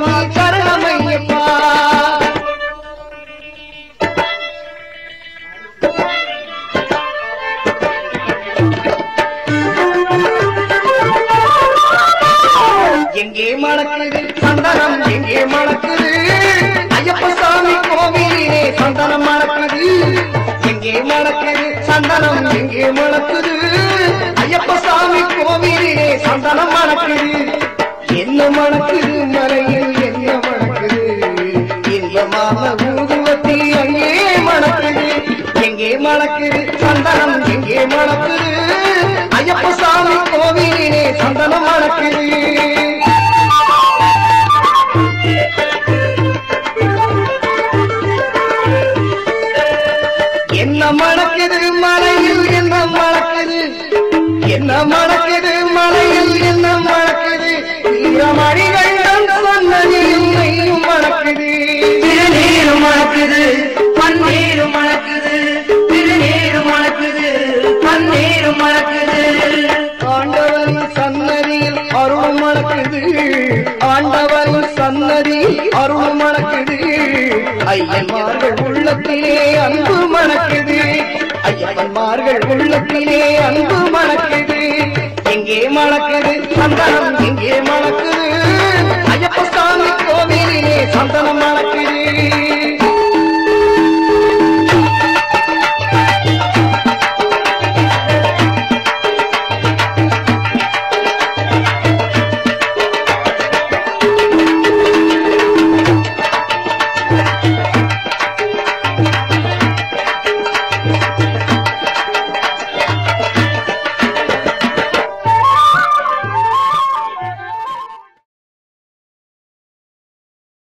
சுவாமி சரணமையப்பா எங்கே மணக்குது சந்தனம்? எங்கே மணக்குது? ஐயப்ப சாமி கோவிலே சந்தனம் மணக்குது. எங்கே சந்தனம்? எங்கே மணக்குது? மணக்குது மலையில் என்ன மணக்குது இன்பமான ஊதுவத்தி அங்கே மணக்குது எங்கே மணக்குது சந்தனம் எங்கே மணக்குது ஐயப்ப சாமி கோவிலிலே சந்தனம் மணக்குது என்ன மணக்குது மலையில் என்ன மணக்குது? என்ன பன்னீரு மணக்குது ஆண்டவரின் சன்னதியில் அருள் மணக்குது ஆண்டவரின் சன்னதியில் அருள் மணக்குது ஐயன்மார்கள் உள்ளத்திலே அன்பு மணக்குது ஐயப்பன்மார்கள் உள்ளத்திலே அன்பு மணக்குது எங்கே மணக்குது சந்தனம் எங்கே மணக்குது ஐயப்ப சாமி கோவிலிலே சந்தனம்